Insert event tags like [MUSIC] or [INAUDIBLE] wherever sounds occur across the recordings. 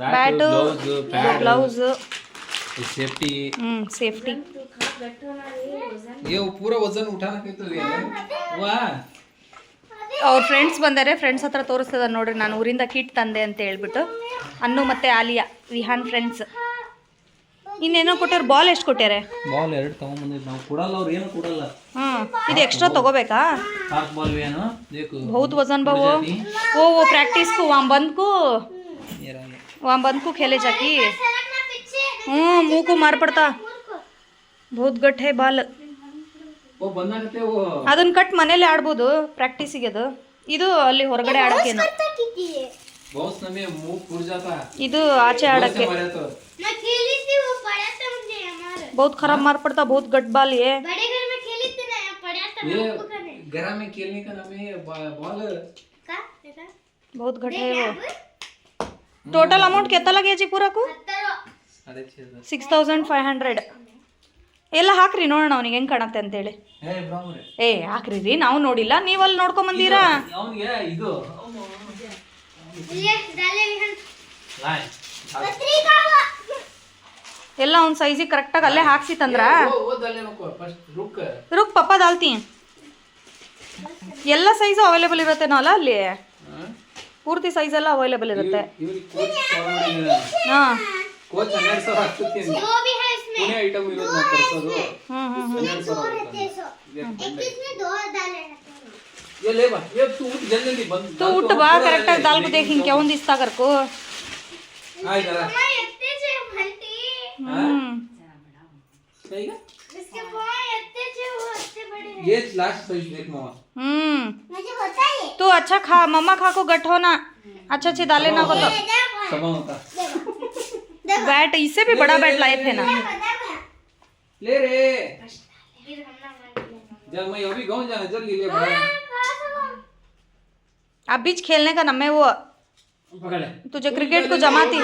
bat bat gloves gloves safety hmm safety ये वो पूरा वजन उठाना कहते वाह ಅವ್ರ ಫ್ರೆಂಡ್ಸ್ ಬಂದಾರೆ ಫ್ರೆಂಡ್ಸ್ ಹತ್ರ ತೋರಿಸ್ತದ ನೋಡ್ರಿ ನಾನು ಊರಿಂದ ಕಿಟ್ ತಂದೆ ಅಂತ ಹೇಳ್ಬಿಟ್ಟು ಅನ್ನು ಮತ್ತೆ ಆಲಿಯಾ ವಿಹಾನ್ ಫ್ರೆಂಡ್ಸ್ ಇನ್ನೇನೋ ಕೊಟ್ಟಾರ ಬಾಲ್ ಎಷ್ಟು ಕೊಟ್ಟಾರೆ ಬಾಲ್ ಎರಡು ತಗೊಂಬಂದಿದ್ದು ನಾವು ಕೊಡಲ್ಲ ಅವ್ರು ಏನು ಕೊಡಲ್ಲ ಹಾಂ ಇದು ಎಕ್ಸ್ಟ್ರಾ ತಗೋಬೇಕಾ पार्क बॉल भी है ना देखो बहुत वजन बा वो वो वो प्रैक्टिस को वहाँ बंद को खेले जाकी हूँ मुंह को मार पड़ता बहुत गट है ಬಾಲ್ ಅದನ್ನ ಕಟ್ ಮನೇಲಿ ಆಡ್ಬೋದು ಪ್ರಾಕ್ಟೀಸಿಗೆ ಅದು ಇದು ಅಲ್ಲಿ ಹೊರಗಡೆ ಆಡಕ್ಕೆ ಇದು ಆಚೆ ಆಡಕ್ಕೆ बहुत खराब मार पड़ता बहुत गट बाल ये घर में खेलने का नाम है बॉल बहुत घट है वो ಟೋಟಲ್ ಅಮೌಂಟ್ અમાઉન્ટ કેટલા ಕೆಜಿ ಪೂರಕು ಸಿಕ್ಸ್ ತೌಸಂಡ್ ಫೈವ್ ಹಂಡ್ರೆಡ್ ಎಲ್ಲ ಹಾಕ್ರಿ ನೋಡೋಣ ಅವ್ನಿಗೆ ಹೆಂಗೆ ಕಾಣತ್ತೆ ಅಂತೇಳಿ. ಏ ಹಾಕ್ರಿ ರೀ ನಾವು ನೋಡಿಲ್ಲ. ನೀವು ಅಲ್ಲಿ ನೋಡ್ಕೊಂಬಂದಿರಾ ಎಲ್ಲ ಅವ್ನ ಸೈಜಿಗೆ ಕರೆಕ್ಟಾಗಿ ಅಲ್ಲೇ ಹಾಕ್ಸಿ ತಂದ್ರ ರುಕ್ ಪಪ್ಪ ದಾಲ್ತಿ. ಎಲ್ಲ ಸೈಜು ಅವೈಲೇಬಲ್ ಇರುತ್ತೆ ಅಲ್ಲ ಅಲ್ಲಿ? ಪೂರ್ತಿ ಸೈಜ್ ಎಲ್ಲ ಅವೈಲೇಬಲ್ ಇರುತ್ತೆ इसके पाँव इतने बड़े हैं। ये लास्ट साइज़ देख मामा। हम्म। मुझे होता है तू अच्छा खा मम्मा खा को गट होना अच्छा अच्छे दाले ना को तो समा होता। बैट इससे भी बड़ा बैट लाइफ है ना। ले रे। ना। जब मैं अभी गाँव जाना जल्दी ले भाई। अब बीच खेलने का नम है वो। तुझे क्रिकेट को जमाती इस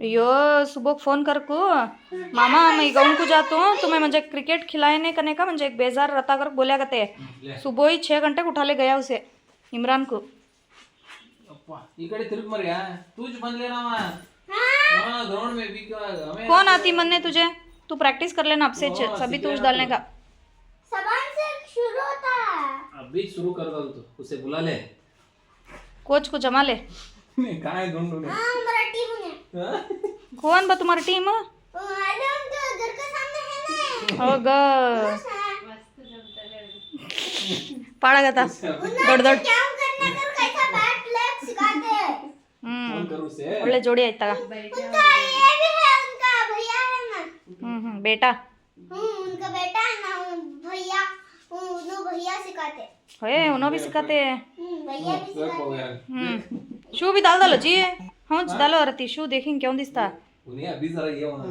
यो सुबह फ़ोन कर को। मामा मैं गाँव को जाता हूँ तुम्हें मुझे क्रिकेट खिलाने करने का मुझे एक बेजार रता कर बोलिया करते सुबह ही छः घंटे उठा ले गया उसे इमरान को। इकडे हाँ। कौन आती मन ने तुझे? तू प्रैक्टिस कर लेना आपसे सभी तुझ डालने का। अभी शुरू कर दो तो, उसे बुला ले। कोच को जमा ले। नहीं हाँ, हमारा टीम है। कौन बा तुम्हारी टीम? तो घर के सामने है ना। ओ पड़ा गया था। अच्छा। दौड़ दौड़। क्या करना कर कैसा बैट लेग हम्म। जोड़ी आइता का। ये भी है उनका भैया है ना। हम्म हम्म बेटा। होए उन्हों भी सिखाते हैं हम्म भैया भी स्वेप हो गया हम्म शू भी डाल डालो जी हाँ डालो रती शू देखेंगे क्यों दिसता उन्हें अभी जरा ये होना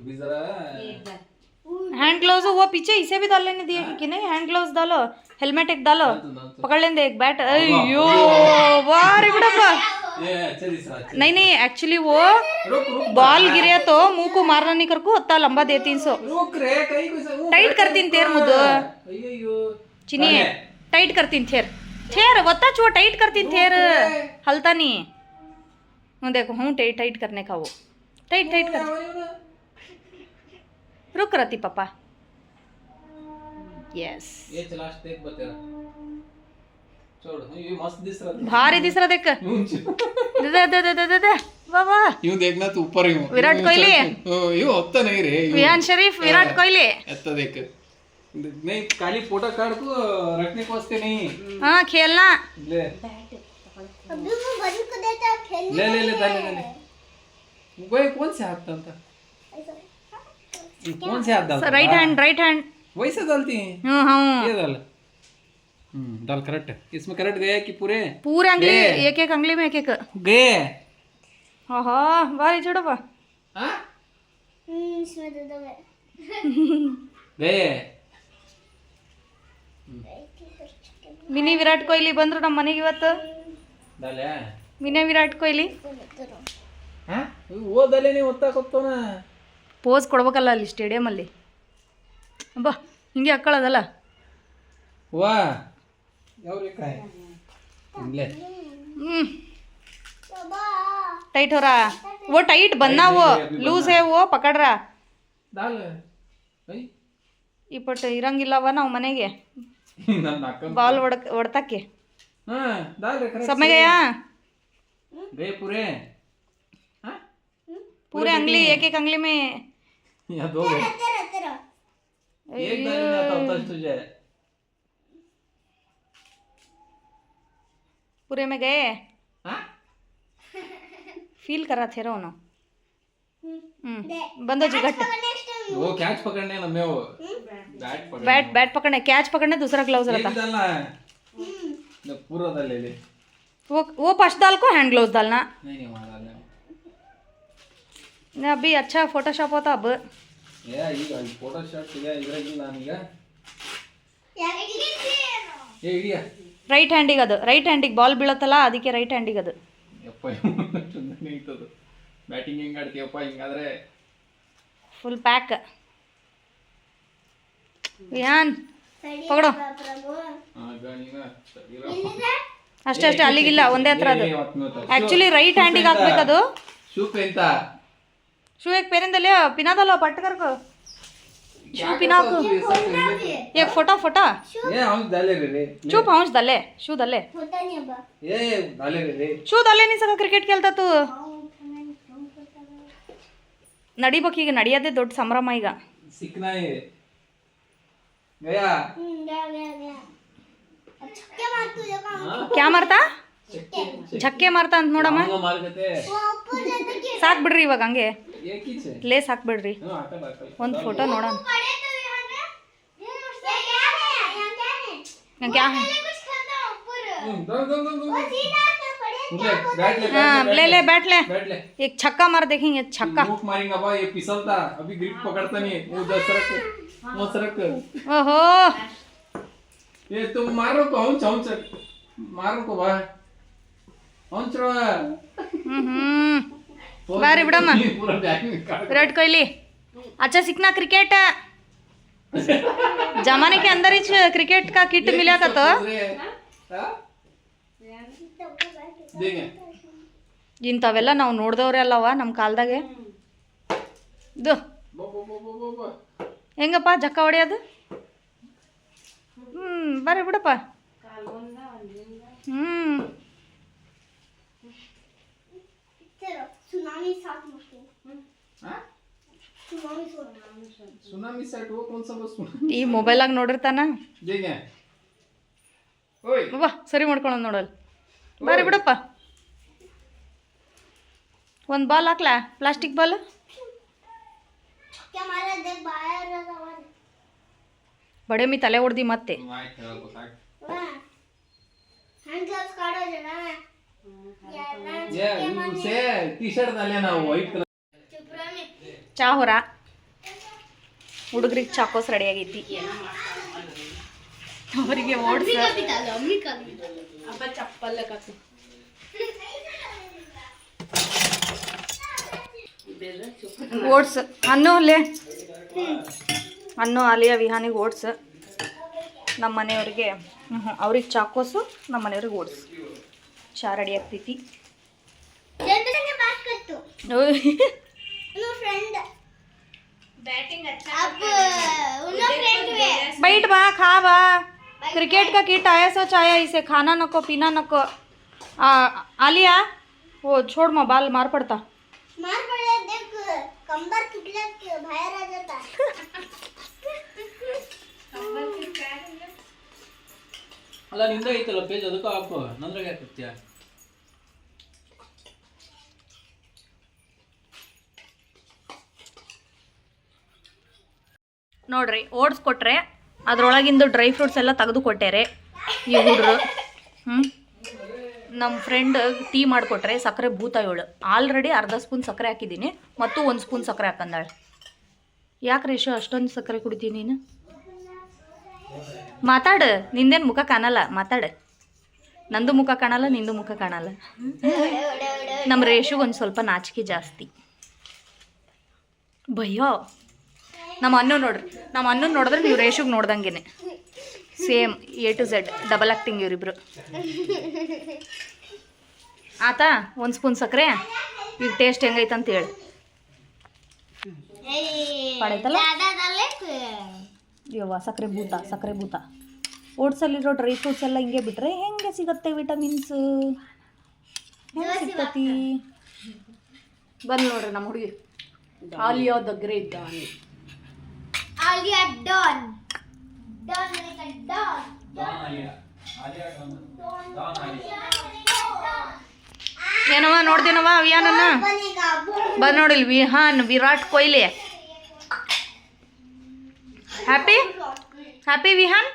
अभी जरा हैंड ग्लव्स वो पीछे इसे भी डाल लेने दिए कि नहीं हैंड ग्लव्स डालो हेलमेट एक डालो पकड़ लेंगे एक बैट अयो वाह रे बड़प्पा ये अच्छा दिस रहा अच्छा नहीं नहीं एक्चुअली वो रुक रुक बॉल गिरे तो मुंह को मारना नहीं करको उतना लंबा दे तीन सौ रुक रे कहीं कोई सा ಟೈಟ್ ಟೈಟ್ ಕರ್ತಿನ್ ಥೇರ್. ಥೇರ್ ಒತ್ತಾಚೋ ಟೈಟ್ ಕರ್ತಿನ್ ಥೇರ್. ಹಲ್ತಾನಿ. ನೋ देखो होंटे ಟೈಟ್ करने का वो ಟೈಟ್ टाइट कर रुक ರತಿಪ್ಪಾ ಯೆಸ್ ಭಾರಿ लास्ट ತೆಕ್ ವಿರಾಟ್ ಕೊಹ್ಲಿ. ಹ ಯೂ ಅಪ್ ತನೇರೆ ರિયાન ವಿರಾಟ್ ಕೊಹ್ಲಿ. नहीं काली फ़ोटो काट तू रखने को वास्ते नहीं हम्म। हाँ। खेलना। ले। अभी मैं बड़ी को देता खेलने ले ले ले डाले डाले कौन से हाथ डालता? कौन से हाथ डालता? राइट हैंड राइट हैंड वही से डालती हैं? हाँ हाँ। ये डाल। हम्म डाल करेक्ट इसमें करेक्ट गया कि पूरे? पूरे अंगली एक एक अंगली में एक एक गए हाँ हाँ छोड़ो बा। हाँ? हम्म इसमें दे दो गए गए। ಮಿನಿ ವಿರಾಟ್ ಕೊಹ್ಲಿ ಬಂದ್ರು ನಮ್ಮ ಮನೆಗೆ ಇವತ್ತು? ಮಿನಿ ವಿರಾಟ್ ಕೊಹ್ಲಿ? ಓದಲ್ಲೇ ನೀವು ಪೋಸ್ ಕೊಡ್ಬೇಕಲ್ಲ ಅಲ್ಲಿ ಸ್ಟೇಡಿಯಮಲ್ಲಿ ಅಬ್ಬಾ ಹಿಂಗೆ ಹಾಕೊಳ್ಳೋದಲ್ಲ? ವಾ ಟೈಟ್ ಹೊರ ಓ ಟೈಟ್ ಬನ್ನಾವು ಲೂಸ್ ಓ ಪಕಡ್ರ? ಇಪ್ಪಟ್ಟು ಇರಂಗಿಲ್ಲವ ನಾವು ಮನೆಗೆ? बॉल उड़ता के गया गए पूरे पूरे अंगली एक एक अंगली में या दो गए एक तुझे पूरे में गए फील कर रहा थे रो ना हम्म बंदो जी घट नेक्स्ट टाइम वो कैच पकड़ने ना मैं वो बैट पकड़ बैट बैट पकड़ने कैच पकड़ने दूसरा ग्लव्स रहता डालना है ना पूरा डाल ले ले वो वो फर्स्ट डाल को हैंड ग्लव्स डालना नहीं नहीं वहाँ डालने नहीं, अभी अच्छा फोटोशॉप होता अब ಏ ಈಗ ಫೋಟೋ ಶಾಟ್ ಈಗ ಇದ್ರಾಗಿಲ್ಲ ನಾನೀಗ ಯಾಕೆ ಏ ಹಿಡಿಯ ರೈಟ್ ಹ್ಯಾಂಡಿಗೆ ಅದು ರೈಟ್ ಹ್ಯಾಂಡಿಗೆ ಬಾಲ್ ಬೀಳತ್ತಲ್ಲ ಅದಕ್ಕೆ ರೈಟ್ ಹ್ಯಾಂಡಿಗೆ ಅದು ಯಪ್ಪ ಚಂದನೆ ಐತದು ಬ್ಯಾಟಿಂಗ್ ಹೆಂಗ್ ಆಡ್ತೀಯಪ್ಪ? ಹಿಂಗಾದ್ರೆ ಫುಲ್ ಪ್ಯಾಕ್ ಏನ್? ಪಗಡು ಅಷ್ಟೇ ಅಷ್ಟೇ ಅಲ್ಲಿಗಿಲ್ಲ ಒಂದೇ ಹತ್ರ ಅದು. ಆಕ್ಚುಲಿ ರೈಟ್ ಹ್ಯಾಂಡಿಗೆ ಹಾಕ್ಬೇಕದು. ಶೂ ಯಾಕೆ ಪೇರಿಂದಲ್ಲ ಪಿನಾದಲ್ಲ ಕರ್ಕ ಶೂ ಪಿನಾಕು. ಏ ಫೋಟೋ ಫೋಟೋ. ಚೂಪ್ ಅವನ್ಸ್ ದಲ್ಲೇ. ಶೂ ದಲ್ಲೇ. ಶೂ ದಲ್ಲೇ ನೀ ಸಕ ಕ್ರಿಕೆಟ್ ಕೇಳ್ತಾ ತೂ नड़ीबक नड़िया दुड संभ्रम क्या मरता छक्के मरता नोड़म साकबिड्री हे प्लेस हाकबिड्री फ़ोटो नोड़ क्या हाँ ले ले बैठ ले एक छक्का मार देखेंगे छक्का ये अभी ग्रिप पकड़ता नहीं है वो वो सरक ओहो ये तुम मारो को हम मारो को हम हम्म बारे बड़ा विराट कोहली अच्छा सीखना क्रिकेट जमाने के अंदर ही क्रिकेट का किट मिला था तो ಇಂಥವೆಲ್ಲ ನಾವು ನೋಡಿದವ್ರೆ ಅಲ್ಲವ ನಮ್ಮ ಕಾಲ್ದಾಗೆ. ಇದು. ಹೆಂಗಪ್ಪ ಜಕ್ಕ ಹೊಡೆಯೋದು? ಹ್ಞೂ ಬರ್ರಿ ಬಿಡಪ್ಪ. ಹ್ಞೂ ಈ ಮೊಬೈಲಾಗ ನೋಡಿರ್ತಾನ? ಸರಿ ಮಾಡ್ಕೊಳೋದು ನೋಡಲ್ಲ ಬರ್ರಿ ಬಿಡಪ್ಪ. ಒಂದು ಬಾಲ್ ಹಾಕ್ಲಾ? Plastic ball? ಬಡೇಮಿ ತಲೆ ಹೊಡ್ದಿ ಮತ್ತೆ. ಚಾ ಹೊರ. ಹುಡುಗ್ರಿಗೆ ಚಾಕೋಸ್ ರೆಡಿ ಆಗೈತಿ ಅವರಿಗೆ ಓಡಿಸ ಚಪ್ಪಲ್ಲ ಕಾಕು ಓಟ್ಸ್ ಅನ್ನು ಅಲ್ಲೇ. ಅನ್ನು ಅಲಿಯ ವಿಹಾನಿಗೆ ಓಟ್ಸ್ ನಮ್ಮ ಮನೆಯವ್ರಿಗೆ ಅವ್ರಿಗೆ ಚಾಕೋಸು ನಮ್ಮ ಮನೆಯವ್ರಿಗೆ ಓಟ್ಸ್ ಚಾರಡಿ ಆಗ್ತೈತಿ [LAUGHS] ಬೈಟ್ ಬಾ ಖಾ ಬಾ. तू ಓಯ್. नो फ्रेंड अब उन्हों फ्रेंड हुए बैठ बा खा बा क्रिकेट का किट आया सच आया इसे खाना नको पीना नको आ, आलिया वो छोड़ मा बाल मार पड़ता मार पडले देख कंबर तुटल्या बाहेर आ जाता ಅಲ್ಲ ನಿಂದ ಐತಲ್ಲ ಪೇಜ್ ಅದಕ್ಕೂ ಹಾಕು ನಂದ್ರಾಗ ಹಾಕತ್ಯ ನೋಡ್ರಿ ಓಟ್ಸ್ ಕೊಟ್ರೆ ಅದ್ರೊಳಗಿಂದು ಡ್ರೈ ಫ್ರೂಟ್ಸ್ ಎಲ್ಲ ತೆಗೆದು ಕೊಟ್ಟೆರೆ ಈ ಹ್ಞೂ ನಮ್ಮ ಫ್ರೆಂಡ್ ಟೀ ಮಾಡಿಕೊಟ್ರೆ ಸಕ್ಕರೆ ಭೂತ ಇವಳು. ಆಲ್ರೆಡಿ ಅರ್ಧ ಸ್ಪೂನ್ ಸಕ್ಕರೆ ಹಾಕಿದ್ದೀನಿ ಮತ್ತು ಒಂದು ಸ್ಪೂನ್ ಸಕ್ಕರೆ ಹಾಕಂದಾಳೆ. ಯಾಕೆ ರೇಷು ಅಷ್ಟೊಂದು ಸಕ್ಕರೆ ಕುಡಿತೀನಿ ನೀನು? ಮಾತಾಡು. ನಿಂದೇನು ಮುಖ ಕಾಣಲ್ಲ. ಮಾತಾಡು. ನಂದು ಮುಖ ಕಾಣಲ್ಲ, ನಿಂದು ಮುಖ ಕಾಣಲ್ಲ. ನಮ್ಮ ರೇಷುಗೆ ಒಂದು ಸ್ವಲ್ಪ ನಾಚಿಕೆ ಜಾಸ್ತಿ. ಭಯ. ನಮ್ಮ ಅನ್ನ ನೋಡ್ರಿ. ನಮ್ಮ ಅನ್ನ ನೋಡಿದ್ರೆ ನೀವು ರೇಷುಗೆ ನೋಡ್ದಂಗೆನೆ. Same A to Z double acting ಇವರಿಬ್ರು. ಆತ ಒಂದು ಸ್ಪೂನ್ ಸಕ್ಕರೆ ಈಗ ಟೇಸ್ಟ್ ಹೆಂಗೈತೆ ಅಂತ ಹೇಳಿ. ಯವ್ವ ಸಕ್ಕರೆ ಭೂತ ಸಕ್ಕರೆ ಭೂತ. ಓಟ್ಸಲ್ಲಿರೋ ಡ್ರೈ ಫ್ರೂಟ್ಸ್ ಎಲ್ಲ ಹಿಂಗೆ ಬಿಟ್ರೆ ಹೆಂಗೆ ಸಿಗುತ್ತೆ ವಿಟಮಿನ್ಸ್ ಹೆಂಗೆ ಸಿಗ್ತತಿ? ಬಂದು ನೋಡ್ರಿ ನಮ್ಮ ಹುಡುಗಿ. ಆಲಿಯೋ ದಗ್ರೆ ಇದ್ದ ಆಲಿಯಾ ಡಾನ್ ಡಾನ್ ಅಂತ don don Alia Alia don ಏನವ ನೋಡ್ದೇನವ ಅವ್ಯಾನನ್ನ? ಬಂದ್ ನೋಡಿಲ್ Vihaan Virat Kohli. Happy happy Vihaan?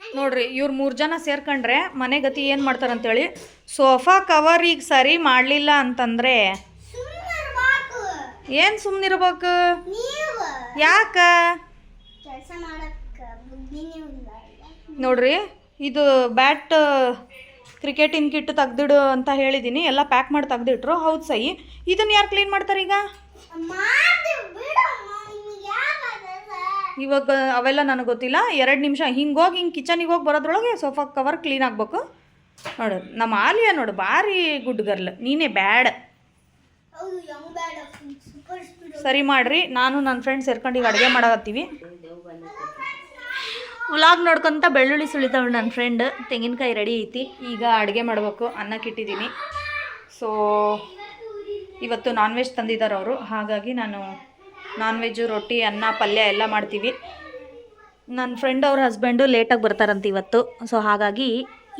ನೋಡ್ರಿ ಇವ್ರು ಮೂರು ಜನ ಸೇರ್ಕೊಂಡ್ರೆ ಮನೆ ಗತಿ ಏನು ಮಾಡ್ತಾರಂತೇಳಿ ಸೋಫಾ ಕವರ್ ಈಗ ಸರಿ ಮಾಡಲಿಲ್ಲ ಅಂತಂದರೆ ಏನು ಸುಮ್ಮನಿರ್ಬೇಕು ಯಾಕ? ನೋಡ್ರಿ ಇದು ಬ್ಯಾಟ್ ಕ್ರಿಕೆಟಿನ ಕಿಟ್ ತೆಗ್ದಿಡು ಅಂತ ಹೇಳಿದ್ದೀನಿ ಎಲ್ಲ ಪ್ಯಾಕ್ ಮಾಡಿ ತೆಗ್ದಿಟ್ರು ಹೌದು ಸೈ. ಇದನ್ನು ಯಾರು ಕ್ಲೀನ್ ಮಾಡ್ತಾರೆ ಈಗ? ಇವಾಗ ಅವೆಲ್ಲ ನನಗೆ ಗೊತ್ತಿಲ್ಲ ಎರಡು ನಿಮಿಷ ಹಿಂಗೋಗಿ ಹಿಂಗೆ ಕಿಚನಿಗೆ ಹೋಗಿ ಬರೋದ್ರೊಳಗೆ ಸೋಫಾ ಕವರ್ ಕ್ಲೀನ್ ಆಗಬೇಕು. ನೋಡು ನಮ್ಮ ಆಲಿಯ ನೋಡು ಭಾರಿ ಗುಡ್ ಗರ್ಲ್ ನೀನೇ ಬ್ಯಾಡ್ ಹೌದು ಯಂಗ್ ಬ್ಯಾಡ್ ಸೂಪರ್ ಸ್ಪೀಡ್ ಸರಿ ಮಾಡ್ರಿ. ನಾನು ನನ್ನ ಫ್ರೆಂಡ್ ಸೇರ್ಕೊಂಡು ಈಗ ಅಡುಗೆ ಮಾಡಕತ್ತೀವಿ. ವ್ಲಾಗ್ ನೋಡ್ಕೊಂತ ಬೆಳ್ಳುಳ್ಳಿ ಸುಳಿತಾವಳು ನನ್ನ ಫ್ರೆಂಡ್ ತೆಂಗಿನಕಾಯಿ ರೆಡಿ ಐತಿ. ಈಗ ಅಡುಗೆ ಮಾಡಬೇಕು. ಅನ್ನಕ್ಕಿಟ್ಟಿದ್ದೀನಿ ಸೊ ಇವತ್ತು ನಾನ್ ವೆಜ್ ತಂದಿದ್ದಾರೆ ಅವರು. ಹಾಗಾಗಿ ನಾನು ನಾನ್ ವೆಜ್ಜು ರೊಟ್ಟಿ, ಅನ್ನ, ಪಲ್ಯ ಎಲ್ಲ ಮಾಡ್ತೀವಿ. ನನ್ನ ಫ್ರೆಂಡ್ ಅವ್ರ ಹಸ್ಬೆಂಡು ಲೇಟಾಗಿ ಬರ್ತಾರಂತ ಇವತ್ತು. ಸೊ ಹಾಗಾಗಿ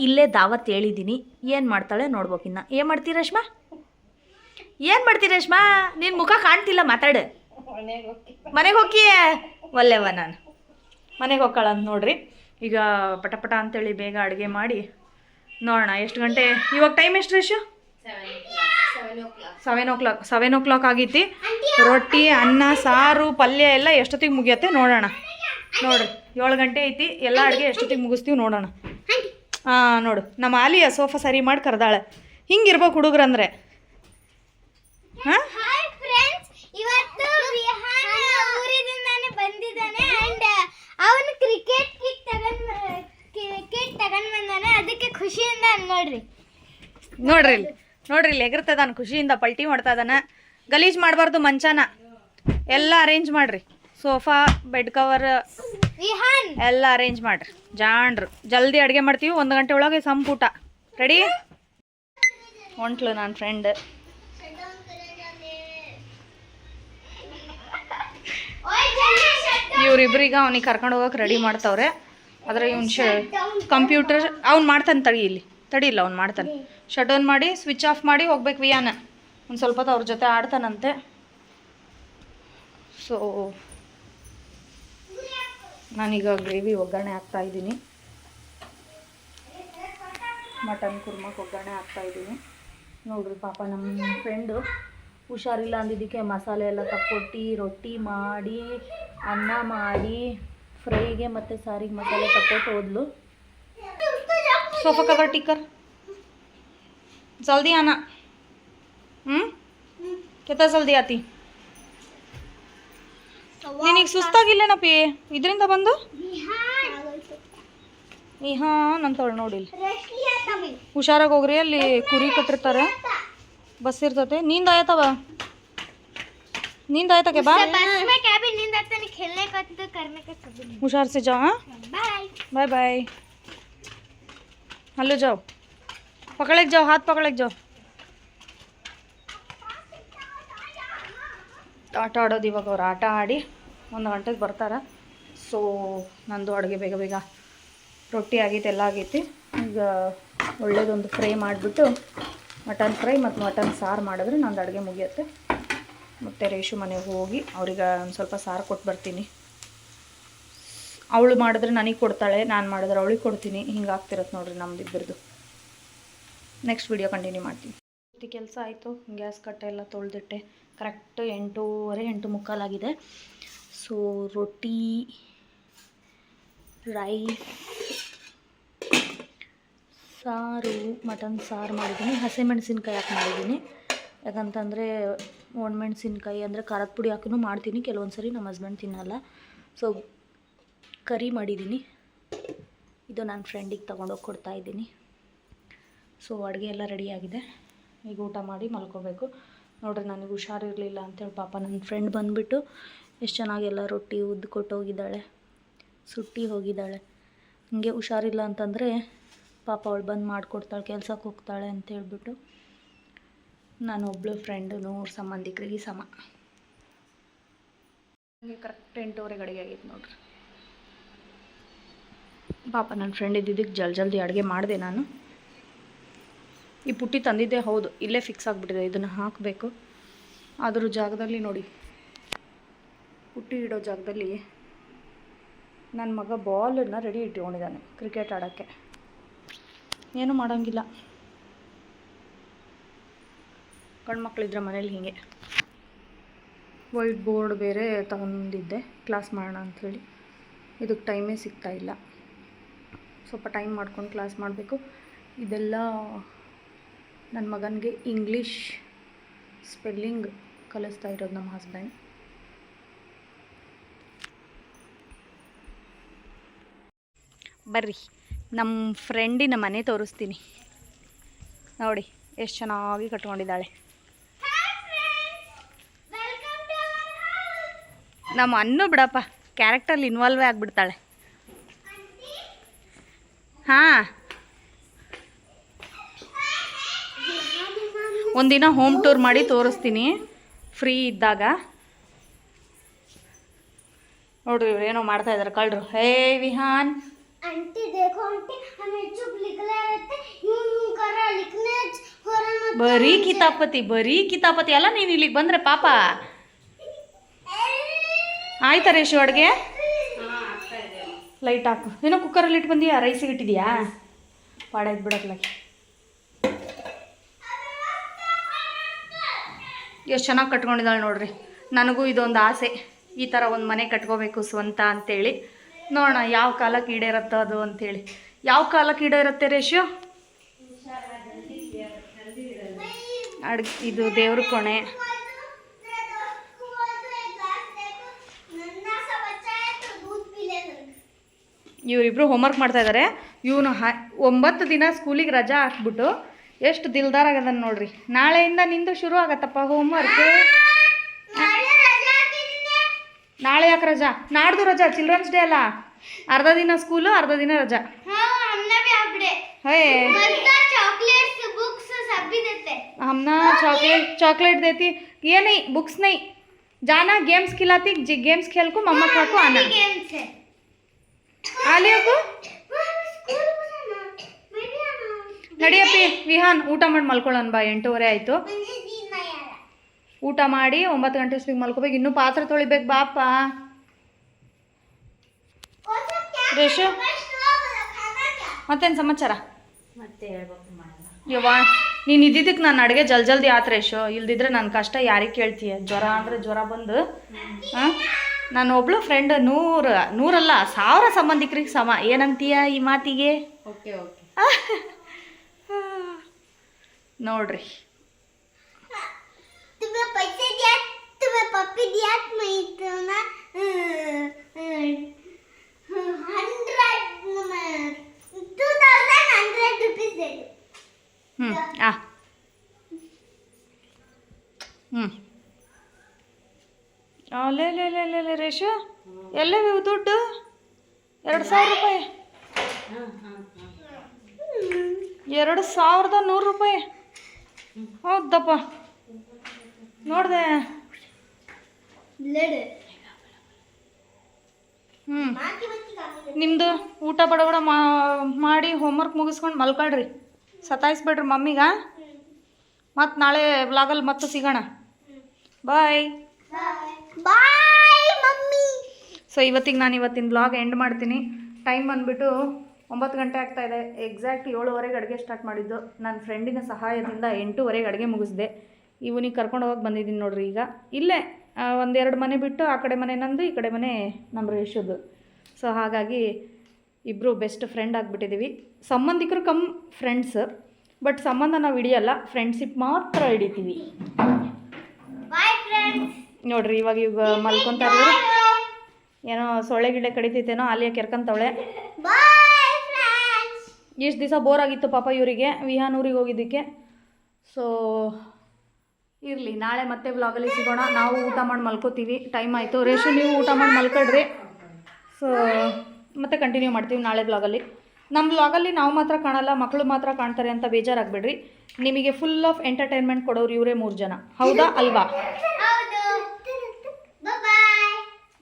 ಇಲ್ಲೇ ದಾವತ್ ಹೇಳಿದ್ದೀನಿ. ಏನು ಮಾಡ್ತಾಳೆ ನೋಡ್ಬೇಕಿನ್ನ ಏನು ಮಾಡ್ತೀರಾ ರೇಷ್ಮಾ ಏನು ಮಾಡ್ತೀರಿ ರೇಷ್ಮಾ? ನಿನ್ನ ಮುಖ ಕಾಣ್ತಿಲ್ಲ ಮಾತಾಡು. ಮನೆಗೆ ಹೋಗಿ. ಒಲ್ಲೆವ ನಾನು. ಮನೆಗೆ ಹೋಗ್ಕಳ ಅಂತ ನೋಡ್ರಿ. ಈಗ ಪಟ ಪಟ ಅಂತೇಳಿ ಬೇಗ ಅಡುಗೆ ಮಾಡಿ ನೋಡೋಣ ಎಷ್ಟು ಗಂಟೆ? ಇವಾಗ ಟೈಮ್ ಎಷ್ಟು Reshu seven o'clock seven o'clock ಆಗೈತಿ. ರೊಟ್ಟಿ ಅನ್ನ ಸಾರು ಪಲ್ಯ ಎಲ್ಲ ಎಷ್ಟೊತ್ತಿಗೆ ಮುಗಿಯತ್ತೆ ನೋಡೋಣ. ನೋಡ್ರಿ ಏಳು ಗಂಟೆ ಐತಿ ಎಲ್ಲ ಅಡುಗೆ ಎಷ್ಟೊತ್ತಿಗೆ ಮುಗಿಸ್ತೀವಿ ನೋಡೋಣ. ಹಾಂ ನೋಡು ನಮ್ಮ ಆಲಿಯ ಸೋಫಾ ಸರಿ ಮಾಡಿ ಕರೆದಾಳೆ. ಹಿಂಗಿರ್ಬೇಕು ಹುಡುಗ್ರಂದ್ರೆ. ಹಾಯ್ ಫ್ರೆಂಡ್ಸ್ ಇವತ್ತು ವಿಹಾನ್ ಊರಿದಿಂದಾನೆ ಬಂದಿದ್ದಾನೆ ಅಂಡ್ ಅವನು ಕ್ರಿಕೆಟ್ ಕಿಟ್ ತಗೊಂಡ್ ಕ್ರಿಕೆಟ್ ತಗೊಂಡ್ ಬಂದಾನೆ. ಅದಕ್ಕೆ ಖುಷಿಯಿಂದ ನೋಡ್ರಿ. ನೋಡ್ರಿ ಇಲ್ಲಿ. ನೋಡ್ರಿ ಇಲ್ಲಿ ಎಗರ್ತದಾನ ಖುಷಿಯಿಂದ ಪಲ್ಟಿ ಮಾಡ್ತಾ ಇದ್ದಾನೆ ಗಲೀಜ್ ಮಾಡಬಾರ್ದು ಮಂಚಾನ. ಎಲ್ಲ ಅರೇಂಜ್ ಮಾಡ್ರಿ. ಸೋಫಾ ಬೆಡ್ ಕವರ್ ವಿಹಾನ್ ಎಲ್ಲ ಅರೇಂಜ್ ಮಾಡ್ರಿ. ಜಾಣ್ರು. ಜಲ್ದಿ ಅಡುಗೆ ಮಾಡ್ತೀವಿ. ಒಂದು ಗಂಟೆ ಒಳಗೆ ಸಂಪುಟ. ರೆಡಿ ಹೊಂಟ್ಲು ನನ್ನ ಫ್ರೆಂಡ್ ಇವ್ರಿಬ್ರಿಗೆ ಅವ್ನಿಗೆ ಕರ್ಕೊಂಡು ಹೋಗಕ್ಕೆ ರೆಡಿ ಮಾಡ್ತಾವ್ರೆ. ಆದರೆ ಇವ್ನು ಶ ಕಂಪ್ಯೂಟರ್ ಅವ್ನು ಮಾಡ್ತಾನೆ ತಡಿ ಇಲ್ಲಿ. ತಡಿ ಇಲ್ಲ, ಅವ್ನು ಮಾಡ್ತಾನೆ. ಶಟ್ ಡೌನ್ ಮಾಡಿ ಸ್ವಿಚ್ ಆಫ್ ಮಾಡಿ ಹೋಗ್ಬೇಕು ವಿಯಾನ. ಒಂದು ಸ್ವಲ್ಪ ಹೊತ್ತು ಅವ್ರ ಜೊತೆ ಆಡ್ತಾನಂತೆ. ಸೊ ನಾನೀಗ ಗ್ರೇವಿ ಒಗ್ಗರಣೆ ಹಾಕ್ತಾ ಇದ್ದೀನಿ. ಮಟನ್ ಕುರ್ಮಕ್ಕೆ ಒಗ್ಗರಣೆ ಹಾಕ್ತಾ ಇದ್ದೀನಿ. ನೋಡ್ರಿ ಪಾಪ ನಮ್ಮ ಫ್ರೆಂಡು ಹುಷಾರಿಲ್ಲ ಅಂದಿದ್ದಕ್ಕೆ ಮಸಾಲೆ ಎಲ್ಲ ತಕ್ಕೊಟ್ಟು, ರೊಟ್ಟಿ ಮಾಡಿ, ಅನ್ನ ಮಾಡಿ, ಫ್ರೈಗೆ ಮತ್ತು ಸಾರಿಗೆ ಮಸಾಲೆ ತಕ್ಕೊಟ್ಟು ಹೋದ್ಲು. ಸೋಫಾ ಕವರ್ ಟಿಕ್ಕರ್. ಜಲ್ದಿ ಅನ್ನ. ಹ್ಞೂ ಕೆತ್ತ ಜಲ್ದಿ ಆತಿ ನಿನಗೆ ಸುಸ್ತಾಗಿಲ್ಲೇನಪ್ಪಿ ಇದರಿಂದ ಬಂದು? ಈ ಹಾಂ ನಂತವಳು ನೋಡಿಲ್ಲ ಹುಷಾರಾಗಿ ಹೋಗ್ರಿ, ಅಲ್ಲಿ ಕುರಿ ಕಟ್ಟಿರ್ತಾರೆ. ಬಸ್ ಇರ್ತತೆ. ನಿಂದ ಆಯ್ತವ? ನಿಂದ ಆಯ್ತಕ್ಕೆ ಹುಷಾರ್ ಸಿ ಜಾ ಬಾಯ್ ಬಾಯ್ ಹಲೋ ಜಾವ್. ಪಕಳಕ್ ಜಾವ್ ಹಾತ್ ಪಕಳಕ್ ಜಾವ್. ಆಟ ಆಡೋದು ಇವಾಗ ಅವ್ರು ಆಟ ಆಡಿ ಒಂದು ಗಂಟೆಗೆ ಬರ್ತಾರೆ. ಸೊ ನಂದು ಅಡುಗೆ ಬೇಗ ಬೇಗ ರೊಟ್ಟಿ ಆಗೈತೆ ಎಲ್ಲ ಆಗೈತಿ. ಈಗ ಒಳ್ಳೇದೊಂದು ಫ್ರೈ ಮಾಡಿಬಿಟ್ಟು ಮಟನ್ ಫ್ರೈ ಮತ್ತು ಮಟನ್ ಸಾರು ಮಾಡಿದ್ರೆ ನಂದು ಅಡುಗೆ ಮುಗಿಯುತ್ತೆ. ಮತ್ತು ರೇಷು ಮನೆಗೆ ಹೋಗಿ ಅವ್ರಿಗೆ ಒಂದು ಸ್ವಲ್ಪ ಸಾರು ಕೊಟ್ಟು ಬರ್ತೀನಿ. ಅವಳು ಮಾಡಿದ್ರೆ ನನಗೆ ಕೊಡ್ತಾಳೆ, ನಾನು ಮಾಡಿದ್ರೆ ಅವಳಿಗೆ ಕೊಡ್ತೀನಿ. ಹಿಂಗಾಗ್ತಿರತ್ತೆ ನೋಡ್ರಿ ನಮ್ದು ಇಬ್ಬರದು. ನೆಕ್ಸ್ಟ್ ವಿಡಿಯೋ ಕಂಟಿನ್ಯೂ ಮಾಡ್ತೀನಿ. ಕೆಲಸ ಆಯಿತು, ಗ್ಯಾಸ್ ಕಟ್ಟೆ ಎಲ್ಲ ತೊಳೆದಿಟ್ಟೆ. ಕರೆಕ್ಟ್ ಎಂಟೂವರೆ, ಎಂಟು ಮುಕ್ಕಾಲಾಗಿದೆ ಸೊ ರೊಟ್ಟಿ ರೈಸ್ ಸಾರು, ಮಟನ್ ಸಾರು ಮಾಡಿದ್ದೀನಿ. ಹಸಿಮೆಣಸಿನ್ಕಾಯಿ ಹಾಕಿ ಮಾಡಿದ್ದೀನಿ. ಯಾಕಂತಂದರೆ ಒಣಮೆಣಸಿನ್ಕಾಯಿ ಅಂದರೆ ಖಾರದ ಪುಡಿ ಹಾಕಿನೂ ಮಾಡ್ತೀನಿ. ಕೆಲವೊಂದು ಸರಿ ನಮ್ಮ ಹಸ್ಬೆಂಡ್ ತಿನ್ನಲ್ಲ. ಸೊ ಕರಿ ಮಾಡಿದ್ದೀನಿ. ಇದು ನನ್ನ ಫ್ರೆಂಡಿಗೆ ತೊಗೊಂಡೋಗಿ ಕೊಡ್ತಾ ಇದ್ದೀನಿ. ಸೊ ಅಡುಗೆ ಎಲ್ಲ ರೆಡಿಯಾಗಿದೆ ಈಗ ಊಟ ಮಾಡಿ ಮಲ್ಕೋಬೇಕು. ನೋಡ್ರಿ, ನನಗೆ ಹುಷಾರಿರಲಿಲ್ಲ ಅಂತೇಳಿ ಪಾಪ ನನ್ನ ಫ್ರೆಂಡ್ ಬಂದುಬಿಟ್ಟು ಎಷ್ಟು ಚೆನ್ನಾಗಿ ಎಲ್ಲ ರೊಟ್ಟಿ ಉದ್ದು ಕೊಟ್ಟೋಗಿದ್ದಾಳೆ ಸುಟ್ಟಿ ಹೋಗಿದ್ದಾಳೆ. ಹಿಂಗೆ ಹುಷಾರಿಲ್ಲ ಅಂತಂದರೆ ಪಾಪ ಅವಳು ಬಂದು ಮಾಡಿಕೊಡ್ತಾಳೆ ಕೆಲ್ಸಕ್ಕೆ ಹೋಗ್ತಾಳೆ ಅಂತ ಹೇಳ್ಬಿಟ್ಟು ನಾನು ಒಬ್ಬಳು ಫ್ರೆಂಡು ನೂರು ಸಂಬಂಧಿಕರಿಗೆ ಸಮ. ನನಗೆ ಕರೆಕ್ಟ್ ಎಂಟೂವರೆ ಅಡುಗೆ ಆಗೈತೆ ನೋಡ್ರಿ. ಪಾಪ ನನ್ನ ಫ್ರೆಂಡ್ ಇದ್ದಿದ್ದಕ್ಕೆ ಜಲ್ ಜಲ್ದಿ ಅಡುಗೆ ಮಾಡಿದೆ ನಾನು. ಈ ಪುಟ್ಟಿ ತಂದಿದ್ದೆ ಹೌದು ಇಲ್ಲೇ ಫಿಕ್ಸ್ ಆಗಿಬಿಟ್ಟಿದೆ ಇದನ್ನು ಹಾಕಬೇಕು. ಅದ್ರ ಜಾಗದಲ್ಲಿ ನೋಡಿ. ಪುಟ್ಟಿ ಇಡೋ ಜಾಗದಲ್ಲಿ ನನ್ನ ಮಗ ಬಾಲನ್ನು ರೆಡಿ ಇಟ್ಕೊಂಡಿದ್ದಾನೆ ಕ್ರಿಕೆಟ್ ಆಡೋಕ್ಕೆ. ಏನೂ ಮಾಡೋಂಗಿಲ್ಲ. ಗಂಡ್ಮಕ್ಳಿದ್ರೆ ಮನೇಲಿ ಹೀಗೆ. ವೈಟ್ ಬೋರ್ಡ್ ಬೇರೆ ತಗೊಂಡಿದ್ದೆ ಕ್ಲಾಸ್ ಮಾಡೋಣ ಅಂಥೇಳಿ. ಇದಕ್ಕೆ ಟೈಮೇ ಸಿಗ್ತಾ ಇಲ್ಲ. ಸ್ವಲ್ಪ ಟೈಮ್ ಮಾಡ್ಕೊಂಡು ಕ್ಲಾಸ್ ಮಾಡಬೇಕು. ಇದೆಲ್ಲ ನನ್ನ ಮಗನಿಗೆ ಇಂಗ್ಲೀಷ್ ಸ್ಪೆಲ್ಲಿಂಗ್ ಕಲಿಸ್ತಾ ಇರೋದು ನಮ್ಮ ಹಸ್ಬೆಂಡ್. ಬರ್ರಿ. ನಮ್ಮ ಫ್ರೆಂಡಿನ ಮನೆ ತೋರಿಸ್ತೀನಿ. ನೋಡಿ, ಎಷ್ಟು ಚೆನ್ನಾಗಿ ಕಟ್ಕೊಂಡಿದ್ದಾಳೆ. ನಮ್ಮ ಅನ್ನು ಬಿಡಪ್ಪ ಕ್ಯಾರೆಕ್ಟರ್ಲಿ ಇನ್ವಾಲ್ವೇ ಆಗಿಬಿಡ್ತಾಳೆ ಹಾಂ. ಒಂದಿನ ಹೋಮ್ ಟೂರ್ ಮಾಡಿ ತೋರಿಸ್ತೀನಿ ಫ್ರೀ ಇದ್ದಾಗ. ನೋಡ್ರಿ ಇವ್ರು ಏನೋ ಮಾಡ್ತಾ ಇದ್ದಾರೆ ಕಳ್ರು. ಹೇ ವಿಹಾನ್. आंटी देखो आंटी हमें चुप लिखले रहते यूं यूं कर रहा लिखने हो रहा मत ಬರೀ ಕಿತಾಪತಿ ಬರೀ ಕಿತಾಪತಿ ಅಲ್ಲ ನೀನು ಇಲ್ಲಿಗೆ ಬಂದರೆ ಪಾಪ ಆಯ್ತಾ ರೇಷು ಅಡುಗೆ ಲೈಟ್ ಹಾಕು ಏನೋ ಕುಕ್ಕರಲ್ಲಿ ಇಟ್ಟು ಬಂದೀಯಾ ರೈಸಿಗೆ ಇಟ್ಟಿದ್ಯಾ ಪಾಡಾಯ್ತು ಬಿಡಕ್ಲಾಗಿ ಎಷ್ಟು ಚೆನ್ನಾಗಿ ಕಟ್ಕೊಂಡಿದ್ದಾಳೆ ನೋಡ್ರಿ ನನಗೂ ಇದೊಂದು ಆಸೆ ಈ ಥರ ಒಂದು ಮನೆ ಕಟ್ಕೋಬೇಕು ಸ್ವಂತ ಅಂತೇಳಿ ನೋಡೋಣ, ಯಾವ ಕಾಲಕ್ಕೆ ಈಡೇರತ್ತೋ ಅದು ಅಂತೇಳಿ. ಯಾವ ಕಾಲಕ್ಕೆ ಈಡೇರುತ್ತೆ ರೇಷು ಅಡ್ ಇದು ದೇವ್ರ ಕೊಣೆ. ಇವರಿಬ್ರು ಹೋಮ್ವರ್ಕ್ ಮಾಡ್ತಾ ಇದ್ದಾರೆ ಇವನು ಹ, ಒಂಬತ್ತು ದಿನ ಸ್ಕೂಲಿಗೆ ರಜಾ ಹಾಕ್ಬಿಟ್ಟು ಎಷ್ಟು ದಿಲ್ದಾರ ಆಗದ ನೋಡ್ರಿ. ನಾಳೆಯಿಂದ ನಿಂದು ಶುರು ಆಗತ್ತಪ್ಪ ಹೋಮ್ವರ್ಕ್ ನಾಳೆ ಯಾಕೆ ರಜಾ? ನಾಡ್ದು ರಜಾ ಚಿಲ್ಡ್ರನ್ಸ್ ಡೇ ಅಲ್ಲ. ಅರ್ಧ ದಿನ ಸ್ಕೂಲು ಅರ್ಧ ದಿನ ರಜಾ. ಹೇ ಚಾಕ್ಲೇಟ್ ಚಾಕ್ಲೇಟ್ ದೇತಿ. ಏನೈ ಬುಕ್ಸ್ ನೈ. ಜಾನ ಗೇಮ್ಸ್ ಖಿಲಾತಿ ಜಿ ಗೇಮ್ಸ್ ಖೇಲ್ಕು ಮಮ್ಮ ಕಾಕು ಅನ್ನ. ಆಲಿಯಕು ನಡಿಯಪ್ಪಿ ವಿಹಾನ್ ಊಟ ಮಾಡಿ ಮಲ್ಕೊಳ್ಳೋಣ ಬಾ ಎಂಟೂವರೆ ಆಯಿತು. ಊಟ ಮಾಡಿ ಒಂಬತ್ತು ಗಂಟೆ ಅಷ್ಟಿಗೆ ಮಲ್ಕೋಬೇಕು. ಇನ್ನೂ ಪಾತ್ರೆ ತೊಳಿಬೇಕು ಬಾಪ. ರೇಷು? ಮತ್ತೇನು ಸಮಾಚಾರ? ಯವ್ವಾ ನೀನು ಇದ್ದಿದ್ದಕ್ಕೆ ನಾನು ಅಡುಗೆ ಜಲ್ ಜಲ್ದಿ ಆತ ರೇಷು. ಇಲ್ದಿದ್ರೆ ನನ್ನ ಕಷ್ಟ ಯಾರಿಗೆ ಕೇಳ್ತೀಯ? ಜ್ವರ ಅಂದರೆ ಜ್ವರ ಬಂದು ಹಾಂ ನಾನು ಒಬ್ಳು ಫ್ರೆಂಡ್ ನೂರು ನೂರಲ್ಲ ಸಾವಿರ ಸಂಬಂಧಿಕರಿಗೆ ಸಮ. ಏನಂತೀಯ ಈ ಮಾತಿಗೆ? Okay okay. ನೋಡ್ರಿ. тебе пойти дед, тебе папи дед, мы на hundred, two thousand hundred rupees dedu. Hmm. Ah. ಹ್ಞೂ ಅಲ್ಲೇ ಲೇ ರೇಷು ಎಲ್ಲವೇ ದುಡ್ಡು ಎರಡು ಸಾವಿರ ರೂಪಾಯಿ ಎರಡು ಸಾವಿರದ ನೂರು ರೂಪಾಯಿ ಹೌದಪ್ಪ ನೋಡಿದೆ. ಹ್ಞೂ ನಿಮ್ಮದು ಊಟ ಬಡಬಡ ಮಾಡಿ ಹೋಮ್ವರ್ಕ್ ಮುಗಿಸ್ಕೊಂಡು ಮಲ್ಕೊಳ್ರಿ. ಸತಾಯಿಸ್ಬೇಡ್ರಿ ಮಮ್ಮಿಗ. ಮತ್ತು ನಾಳೆ ವ್ಲಾಗಲ್ಲಿ ಮತ್ತೆ ಸಿಗೋಣ. ಬಾಯ್ ಬಾಯ್ ಮಮ್ಮಿ. ಸೊ ಇವತ್ತಿಗೆ ನಾನು ಇವತ್ತಿನ ಬ್ಲಾಗ್ ಎಂಡ್ ಮಾಡ್ತೀನಿ. ಟೈಮ್ ಬಂದುಬಿಟ್ಟು ಒಂಬತ್ತು ಗಂಟೆ ಆಗ್ತಾ ಇದೆ. ಎಕ್ಸಾಕ್ಟ್ ಏಳುವರೆಗೆ ಅಡುಗೆ ಸ್ಟಾರ್ಟ್ ಮಾಡಿದ್ದು. ನನ್ನ ಫ್ರೆಂಡಿನ ಸಹಾಯದಿಂದ ಎಂಟೂವರೆಗೆ ಅಡುಗೆ ಮುಗಿಸ್ದೆ. ಇವನಿಗೆ ಕರ್ಕೊಂಡು ಹೋಗಿ ಬಂದಿದ್ದೀನಿ ನೋಡ್ರಿ ಈಗ. ಇಲ್ಲೇ ಒಂದೆರಡು ಮನೆ ಬಿಟ್ಟು ಆ ಕಡೆ ಮನೆ ನಂದು ಈ ಕಡೆ ಮನೆ ನಮ್ಮ ರೇಷುದು. ಸೊ ಹಾಗಾಗಿ ಇಬ್ಬರು ಬೆಸ್ಟ್ ಫ್ರೆಂಡ್ ಆಗಿಬಿಟ್ಟಿದ್ದೀವಿ ಸಂಬಂಧಿಕರು ಕಮ್ ಫ್ರೆಂಡ್ಸ್ ಬಟ್ ಸಂಬಂಧ ನಾವು ಹಿಡಿಯಲ್ಲ ಫ್ರೆಂಡ್ಶಿಪ್ ಮಾತ್ರ ಹಿಡಿತೀವಿ. ನೋಡ್ರಿ ಇವಾಗ ಇವಾಗ ಮಲ್ಕೊತಾರೆ. ಏನೋ ಸೊಳ್ಳೆ ಗಿಳ್ಳೆ ಕಡಿತೈತೇನೋ ಅಲ್ಲಿಯ ಕೆರ್ಕಂತವಳೆ. ಎಷ್ಟು ದಿವಸ ಬೋರ್ ಆಗಿತ್ತು ಪಾಪ ಇವರಿಗೆ ವಿಹಾನೂರಿಗೆ ಹೋಗಿದ್ದಕ್ಕೆ. ಸೊ ಇರಲಿ ನಾಳೆ ಮತ್ತೆ ವ್ಲಾಗಲ್ಲಿ ಸಿಗೋಣ. ನಾವು ಊಟ ಮಾಡಿ ಮಲ್ಕೋತೀವಿ. ಟೈಮ್ ಆಯಿತು. ರೇಷು ನೀವು ಊಟ ಮಾಡಿ ಮಲ್ಕೊಡ್ರಿ. ಸೊ ಮತ್ತೆ ಕಂಟಿನ್ಯೂ ಮಾಡ್ತೀವಿ ನಾಳೆ ಬ್ಲಾಗಲ್ಲಿ ನಮ್ಮ ಬ್ಲಾಗಲ್ಲಿ ನಾವು ಮಾತ್ರ ಕಾಣಲ್ಲ ಮಕ್ಕಳು ಮಾತ್ರ ಕಾಣ್ತಾರೆ ಅಂತ ಬೇಜಾರಾಗಬೇಡ್ರಿ. ನಿಮಗೆ ಫುಲ್ ಆಫ್ ಎಂಟರ್ಟೈನ್ಮೆಂಟ್ ಕೊಡೋರು ಇವರೇ ಮೂರು ಜನ. ಹೌದಾ ಅಲ್ವಾ?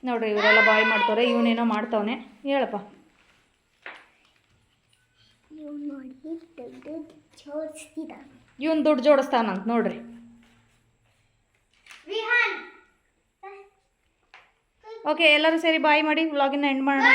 ನೋಡ್ರಿ ಇವರೆಲ್ಲ ಬಾಯ್ ಮಾಡ್ತಾರೆ ಇವನೇನೋ ಮಾಡ್ತವನೆ. ಹೇಳಪ್ಪ. ಇವನ್ ದೊಡ್ಡ ಜೋಡಿಸ್ತಾನಂತ ನೋಡ್ರಿ. ಓಕೆ ಎಲ್ಲರೂ ಸೇರಿ ಬಾಯ್ ಮಾಡಿ ವ್ಲಾಗಿನ ಎಂಡ್ ಮಾಡೋಣ